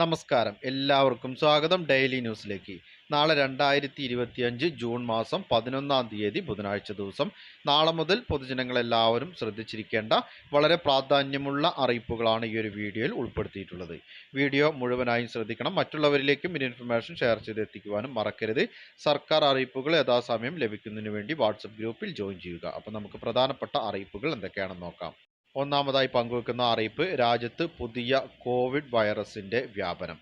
നമസ്കാരം. എല്ലാവർക്കും സ്വാഗതം ഡെയിലി ന്യൂസിലേക്ക്. നാളെ രണ്ടായിരത്തി ഇരുപത്തിയഞ്ച് ജൂൺ മാസം പതിനൊന്നാം തീയതി ബുധനാഴ്ച ദിവസം. നാളെ മുതൽ പൊതുജനങ്ങളെല്ലാവരും ശ്രദ്ധിച്ചിരിക്കേണ്ട വളരെ പ്രാധാന്യമുള്ള അറിയിപ്പുകളാണ് ഈ ഒരു വീഡിയോയിൽ ഉൾപ്പെടുത്തിയിട്ടുള്ളത്. വീഡിയോ മുഴുവനായും ശ്രദ്ധിക്കണം. മറ്റുള്ളവരിലേക്കും ഈ ഇൻഫർമേഷൻ ഷെയർ ചെയ്ത് എത്തിക്കുവാനും മറക്കരുത്. സർക്കാർ അറിയിപ്പുകൾ യഥാസമയം ലഭിക്കുന്നതിന് വേണ്ടി വാട്സപ്പ് ഗ്രൂപ്പിൽ ജോയിൻ ചെയ്യുക. അപ്പോൾ നമുക്ക് പ്രധാനപ്പെട്ട അറിയിപ്പുകൾ എന്തൊക്കെയാണെന്ന് നോക്കാം. ഒന്നാമതായി പങ്കുവെക്കുന്ന അറിയിപ്പ് രാജ്യത്ത് പുതിയ കോവിഡ് വൈറസിന്റെ വ്യാപനം.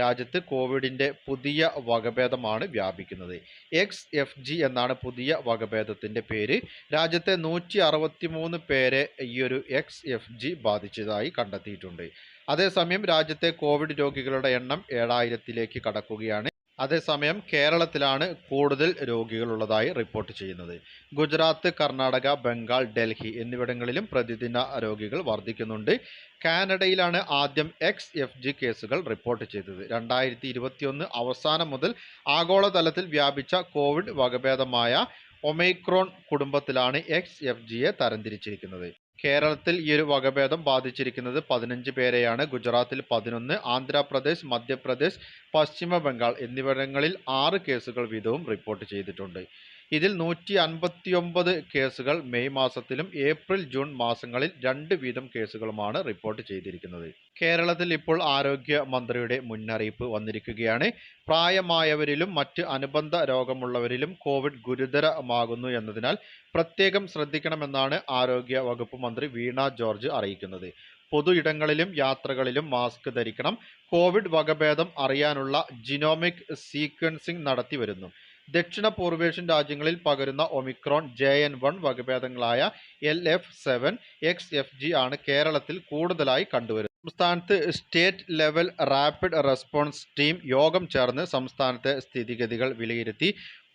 രാജ്യത്ത് കോവിഡിന്റെ പുതിയ വകഭേദമാണ് വ്യാപിക്കുന്നത്. എക്സ് എഫ് ജി എന്നാണ് പുതിയ വകഭേദത്തിന്റെ പേര്. രാജ്യത്തെ നൂറ്റി അറുപത്തി മൂന്ന് പേരെ ഈ ഒരു എക്സ് എഫ് ജി ബാധിച്ചതായി കണ്ടെത്തിയിട്ടുണ്ട്. അതേസമയം രാജ്യത്തെ കോവിഡ് രോഗികളുടെ എണ്ണം ഏഴായിരത്തിലേക്ക് കടക്കുകയാണ്. അതേസമയം കേരളത്തിലാണ് കൂടുതൽ രോഗികളുള്ളതായി റിപ്പോർട്ട് ചെയ്യുന്നത്. ഗുജറാത്ത് കർണാടക ബംഗാൾ ഡൽഹി എന്നിവിടങ്ങളിലും പ്രതിദിന രോഗികൾ വർദ്ധിക്കുന്നുണ്ട്. കാനഡയിലാണ് ആദ്യം എക്സ് എഫ് ജി കേസുകൾ റിപ്പോർട്ട് ചെയ്തത്. രണ്ടായിരത്തി ഇരുപത്തിയൊന്ന് അവസാനം മുതൽ ആഗോളതലത്തിൽ വ്യാപിച്ച കോവിഡ് വകഭേദമായ ഒമൈക്രോൺ കുടുംബത്തിലാണ് എക്സ് എഫ് ജിയെ തരംതിരിച്ചിരിക്കുന്നത്. കേരളത്തിൽ ഈ ഒരു വകഭേദം ബാധിച്ചിരിക്കുന്നത് പതിനഞ്ച് പേരെയാണ്. ഗുജറാത്തിൽ പതിനൊന്ന് ആന്ധ്രാപ്രദേശ് മധ്യപ്രദേശ് പശ്ചിമ ബംഗാൾ എന്നിവിടങ്ങളിൽ ആറ് കേസുകൾ വീതവും റിപ്പോർട്ട് ചെയ്തിട്ടുണ്ട്. ഇതിൽ നൂറ്റി അൻപത്തിയൊമ്പത് കേസുകൾ മെയ് മാസത്തിലും ഏപ്രിൽ ജൂൺ മാസങ്ങളിൽ രണ്ട് വീതം കേസുകളുമാണ് റിപ്പോർട്ട് ചെയ്തിരിക്കുന്നത്. കേരളത്തിൽ ഇപ്പോൾ ആരോഗ്യ മന്ത്രിയുടെ മുന്നറിയിപ്പ് വന്നിരിക്കുകയാണ്. പ്രായമായവരിലും മറ്റ് അനുബന്ധ രോഗമുള്ളവരിലും കോവിഡ് ഗുരുതരമാകുന്നു എന്നതിനാൽ പ്രത്യേകം ശ്രദ്ധിക്കണമെന്നാണ് ആരോഗ്യ വകുപ്പ് മന്ത്രി വീണ ജോർജ് അറിയിക്കുന്നത്. പൊതു ഇടങ്ങളിലും യാത്രകളിലും മാസ്ക് ധരിക്കണം. കോവിഡ് വകഭേദം അറിയാനുള്ള ജിനോമിക് സീക്വൻസിംഗ് നടത്തി വരുന്നു ദക്ഷിണ പൂർവേഷ്യൻ രാജ്യങ്ങളിൽ പകരുന്ന Omicron J N one വകഭേദങ്ങളായ L F seven X F G ആണ് കേരളത്തിൽ കൂടുതലായി കണ്ടുവരുന്നത്. സംസ്ഥാനത്ത് state level rapid response team യോഗം ചേർന്ന് സംസ്ഥാനത്തെ സ്ഥിതിഗതികൾ വിലയിരുത്തി.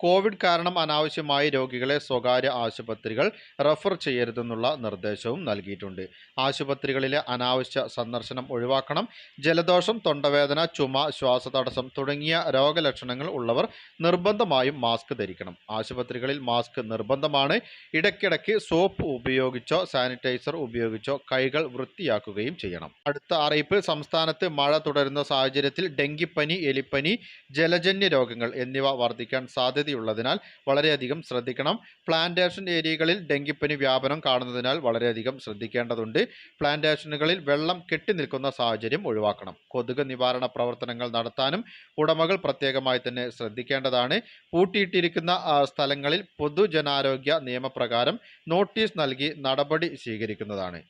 കോവിഡ് കാരണം അനാവശ്യമായി രോഗികളെ സ്വകാര്യ ആശുപത്രികൾ റഫർ ചെയ്യരുതെന്നുള്ള നിർദ്ദേശവും നൽകിയിട്ടുണ്ട്. ആശുപത്രികളിലെ അനാവശ്യ സന്ദർശനം ഒഴിവാക്കണം ജലദോഷം തൊണ്ടവേദന ചുമ ശ്വാസതടസ്സം തുടങ്ങിയ രോഗലക്ഷണങ്ങൾ ഉള്ളവർ നിർബന്ധമായും മാസ്ക് ധരിക്കണം. ആശുപത്രികളിൽ മാസ്ക് നിർബന്ധമാണ്. ഇടയ്ക്കിടയ്ക്ക് സോപ്പ് ഉപയോഗിച്ചോ സാനിറ്റൈസർ ഉപയോഗിച്ചോ കൈകൾ വൃത്തിയാക്കുകയും ചെയ്യണം. അടുത്ത അറിയിപ്പ് സംസ്ഥാനത്ത് മഴ തുടരുന്ന സാഹചര്യത്തിൽ ഡെങ്കിപ്പനി എലിപ്പനി ജലജന്യ രോഗങ്ങൾ എന്നിവ വർദ്ധിക്കാൻ സാധ്യതയുള്ളതിനാൽ വളരെയധികം ശ്രദ്ധിക്കണം. പ്ലാന്റേഷൻ ഏരിയകളിൽ ഡെങ്കിപ്പനി വ്യാപനം കാണുന്നതിനാൽ വളരെയധികം ശ്രദ്ധിക്കേണ്ടതുണ്ട്. പ്ലാന്റേഷനുകളിൽ വെള്ളം കെട്ടി നിൽക്കുന്ന സാഹചര്യം ഒഴിവാക്കണം. കൊതുക് നിവാരണ പ്രവർത്തനങ്ങൾ നടത്താനും ഉടമകൾ പ്രത്യേകമായി തന്നെ ശ്രദ്ധിക്കേണ്ടതാണ്. പൂട്ടിയിട്ടിരിക്കുന്ന സ്ഥലങ്ങളിൽ പൊതുജനാരോഗ്യ നിയമപ്രകാരം നോട്ടീസ് നൽകി നടപടി സ്വീകരിക്കുന്നതാണ്.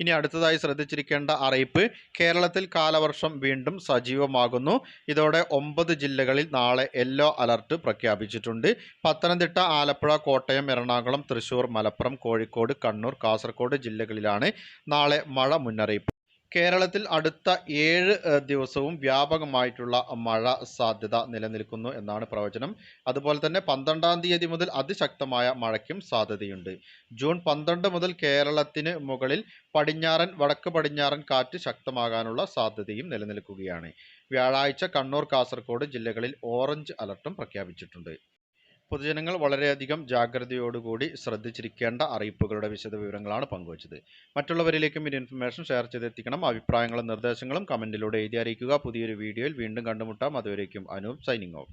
ഇനി അടുത്തതായി ശ്രദ്ധിച്ചിരിക്കേണ്ട അറിയിപ്പ് കേരളത്തിൽ കാലവർഷം വീണ്ടും സജീവമാകുന്നു. ഇതോടെ ഒമ്പത് ജില്ലകളിൽ നാളെ യെല്ലോ അലർട്ട് പ്രഖ്യാപിച്ചിട്ടുണ്ട്. പത്തനംതിട്ട ആലപ്പുഴ കോട്ടയം എറണാകുളം തൃശൂർ മലപ്പുറം കോഴിക്കോട് കണ്ണൂർ കാസർഗോഡ് ജില്ലകളിലാണ് നാളെ മഴ മുന്നറിയിപ്പ്. കേരളത്തിൽ അടുത്ത ഏഴ് ദിവസവും വ്യാപകമായിട്ടുള്ള മഴ സാധ്യത നിലനിൽക്കുന്നു എന്നാണ് പ്രവചനം. അതുപോലെ തന്നെ പന്ത്രണ്ടാം തീയതി മുതൽ അതിശക്തമായ മഴയ്ക്കും സാധ്യതയുണ്ട്. ജൂൺ പന്ത്രണ്ട് മുതൽ കേരളത്തിന് മുകളിൽ പടിഞ്ഞാറൻ വടക്ക് പടിഞ്ഞാറൻ കാറ്റ് ശക്തമാകാനുള്ള സാധ്യതയും നിലനിൽക്കുകയാണ്. വ്യാഴാഴ്ച കണ്ണൂർ കാസർഗോഡ് ജില്ലകളിൽ ഓറഞ്ച് അലർട്ടും പ്രഖ്യാപിച്ചിട്ടുണ്ട്. പൊതുജനങ്ങൾ വളരെയധികം ജാഗ്രതയോടുകൂടി ശ്രദ്ധിച്ചിരിക്കേണ്ട അറിയിപ്പുകളുടെ വിശദവിവരങ്ങളാണ് പങ്കുവച്ചത്. മറ്റുള്ളവരിലേക്കും ഈ ഇൻഫർമേഷൻ ഷെയർ ചെയ്തെത്തിക്കണം. അഭിപ്രായങ്ങളും നിർദ്ദേശങ്ങളും കമന്റിലൂടെ എഴുതി അറിയിക്കുക. പുതിയൊരു വീഡിയോയിൽ വീണ്ടും കണ്ടുമുട്ടാം. അതുവരേക്കും അനൂപ് സൈനിങ് ഓഫ്.